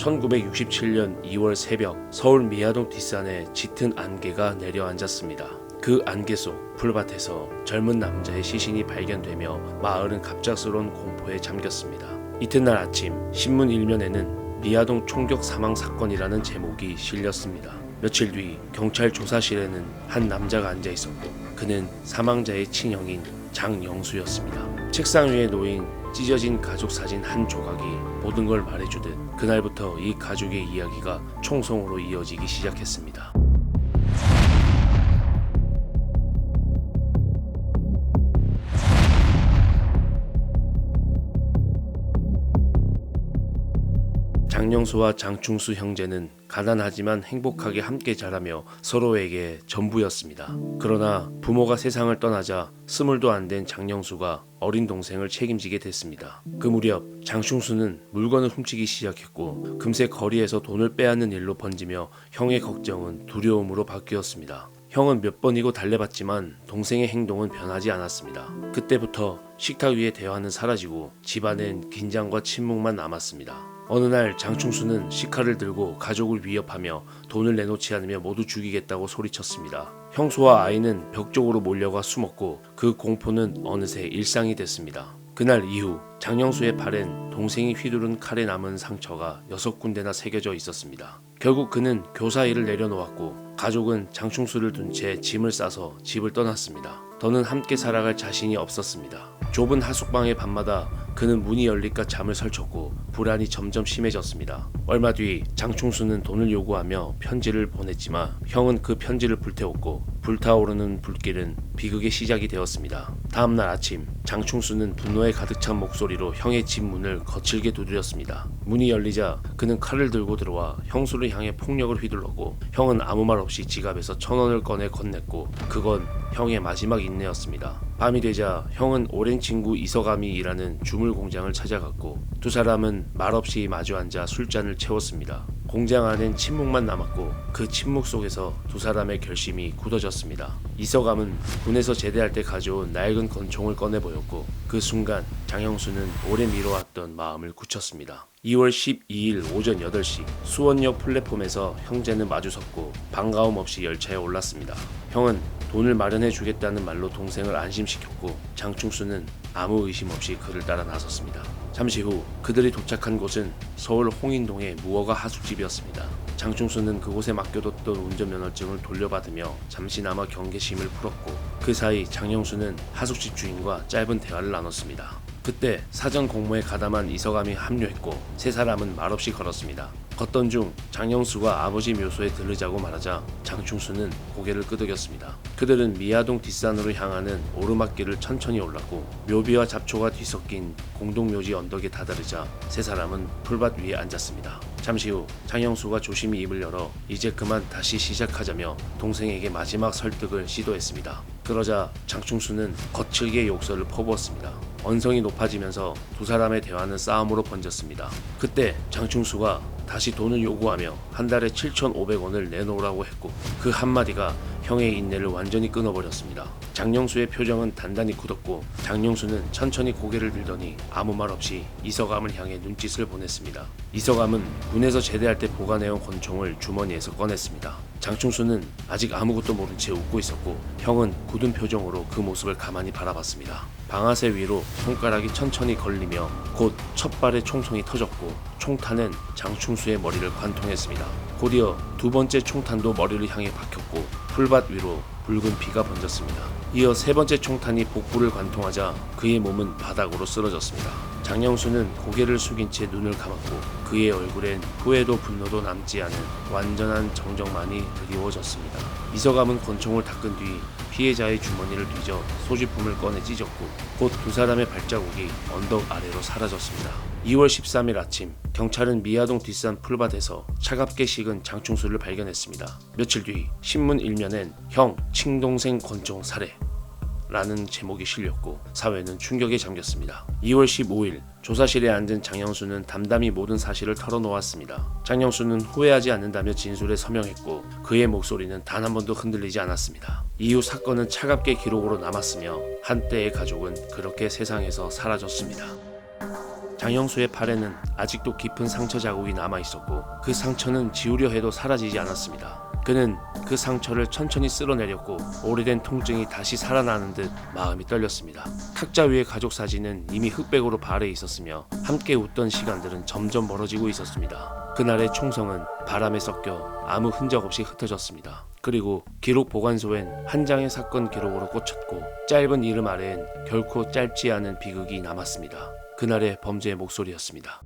1967년 2월 새벽 서울 미아동 뒷산에 짙은 안개가 내려앉았습니다. 그 안개 속 풀밭에서 젊은 남자의 시신이 발견되며 마을은 갑작스러운 공포에 잠겼습니다. 이튿날 아침 신문 일면에는 미아동 총격 사망 사건이라는 제목이 실렸습니다. 며칠 뒤 경찰 조사실에는 한 남자가 앉아 있었고 그는 사망자의 친형인 장영수였습니다. 책상 위에 놓인 찢어진 가족 사진 한 조각이 모든 걸 말해주듯 그날부터 이 가족의 이야기가 총성으로 이어지기 시작했습니다. 장영수와 장충수 형제는 가난하지만 행복하게 함께 자라며 서로에게 전부였습니다. 그러나 부모가 세상을 떠나자 스물도 안 된 장영수가 어린 동생을 책임지게 됐습니다. 그 무렵 장충수는 물건을 훔치기 시작했고 금세 거리에서 돈을 빼앗는 일로 번지며 형의 걱정은 두려움으로 바뀌었습니다. 형은 몇 번이고 달래봤지만 동생의 행동은 변하지 않았습니다. 그때부터 식탁 위의 대화는 사라지고 집안엔 긴장과 침묵만 남았습니다. 어느 날 장충수는 시칼을 들고 가족을 위협하며 돈을 내놓지 않으면 모두 죽이겠다고 소리쳤습니다. 형수와 아이는 벽 쪽으로 몰려가 숨었고 그 공포는 어느새 일상이 됐습니다. 그날 이후 장영수의 팔엔 동생이 휘두른 칼에 남은 상처가 여섯 군데나 새겨져 있었습니다. 결국 그는 교사 일을 내려놓았고 가족은 장충수를 둔 채 짐을 싸서 집을 떠났습니다. 더는 함께 살아갈 자신이 없었습니다. 좁은 하숙방의 밤마다 그는 문이 열릴까 잠을 설쳤고 불안이 점점 심해졌습니다. 얼마 뒤 장충수는 돈을 요구하며 편지를 보냈지만 형은 그 편지를 불태웠고 불타오르는 불길은 비극의 시작이 되었습니다. 다음 날 아침 장충수는 분노에 가득 찬 목소리로 형의 집 문을 거칠게 두드렸습니다. 문이 열리자 그는 칼을 들고 들어와 형수를 향해 폭력을 휘둘렀고 형은 아무 말 없이 지갑에서 천 원을 꺼내 건넸고 그건 형의 마지막 인내였습니다. 밤이 되자 형은 오랜 친구 이서감이 일하는 주물 공장을 찾아갔고 두 사람은 말없이 마주 앉아 술잔을 채웠습니다. 공장 안엔 침묵만 남았고 그 침묵 속에서 두 사람의 결심이 굳어졌습니다. 이서감은 군에서 제대할 때 가져온 낡은 권총을 꺼내 보였고 그 순간 장영수는 오래 미뤄왔던 마음을 굳혔습니다. 2월 12일 오전 8시 수원역 플랫폼에서 형제는 마주섰고 반가움 없이 열차에 올랐습니다. 형은 돈을 마련해 주겠다는 말로 동생을 안심시켰고 장충수는 아무 의심 없이 그를 따라 나섰습니다. 잠시 후 그들이 도착한 곳은 서울 홍인동의 무허가 하숙집이었습니다. 장충수는 그곳에 맡겨뒀던 운전면허증을 돌려받으며 잠시나마 경계심을 풀었고 그 사이 장영수는 하숙집 주인과 짧은 대화를 나눴습니다. 그때 사전 공모에 가담한 이서감이 합류했고 세 사람은 말없이 걸었습니다. 걷던 중 장영수가 아버지 묘소에 들르자고 말하자 장충수는 고개를 끄덕였습니다. 그들은 미아동 뒷산으로 향하는 오르막길을 천천히 올랐고 묘비와 잡초가 뒤섞인 공동묘지 언덕에 다다르자 세 사람은 풀밭 위에 앉았습니다. 잠시 후 장영수가 조심히 입을 열어 이제 그만 다시 시작하자며 동생에게 마지막 설득을 시도했습니다. 그러자 장충수는 거칠게 욕설을 퍼부었습니다. 언성이 높아지면서 두 사람의 대화는 싸움으로 번졌습니다. 그때 장충수가 다시 돈을 요구하며 한 달에 7,500원을 내놓으라고 했고 그 한마디가 형의 인내를 완전히 끊어버렸습니다. 장영수의 표정은 단단히 굳었고 장영수는 천천히 고개를 들더니 아무 말 없이 이서감을 향해 눈짓을 보냈습니다. 이서감은 군에서 제대할 때 보관해온 권총을 주머니에서 꺼냈습니다. 장충수는 아직 아무것도 모른 채 웃고 있었고 형은 굳은 표정으로 그 모습을 가만히 바라봤습니다. 방아쇠 위로 손가락이 천천히 걸리며 곧 첫 발의 총성이 터졌고 총탄은 장충수의 머리를 관통했습니다. 곧이어 두 번째 총탄도 머리를 향해 박혔고 풀밭 위로 붉은 피가 번졌습니다. 이어 세 번째 총탄이 복부를 관통하자 그의 몸은 바닥으로 쓰러졌습니다. 장영수는 고개를 숙인 채 눈을 감았고 그의 얼굴엔 후회도 분노도 남지 않은 완전한 정적만이 그리워졌습니다. 이서감은 권총을 닦은 뒤 피해자의 주머니를 뒤져 소지품을 꺼내 찢었고 곧 두 사람의 발자국이 언덕 아래로 사라졌습니다. 2월 13일 아침 경찰은 미아동 뒷산 풀밭에서 차갑게 식은 장충수를 발견했습니다. 며칠 뒤 신문 일면엔 형 친동생 권총 살해 라는 제목이 실렸고 사회는 충격에 잠겼습니다. 2월 15일 조사실에 앉은 장영수는 담담히 모든 사실을 털어놓았습니다. 장영수는 후회하지 않는다며 진술에 서명했고 그의 목소리는 단 한 번도 흔들리지 않았습니다. 이후 사건은 차갑게 기록으로 남았으며 한때의 가족은 그렇게 세상에서 사라졌습니다. 장영수의 팔에는 아직도 깊은 상처 자국이 남아 있었고 그 상처는 지우려 해도 사라지지 않았습니다. 그는 그 상처를 천천히 쓸어내렸고 오래된 통증이 다시 살아나는 듯 마음이 떨렸습니다. 탁자 위의 가족 사진은 이미 흑백으로 발해 있었으며 함께 웃던 시간들은 점점 멀어지고 있었습니다. 그날의 총성은 바람에 섞여 아무 흔적 없이 흩어졌습니다. 그리고 기록 보관소엔 한 장의 사건 기록으로 꽂혔고 짧은 이름 아래엔 결코 짧지 않은 비극이 남았습니다. 그날의 범죄의 목소리였습니다.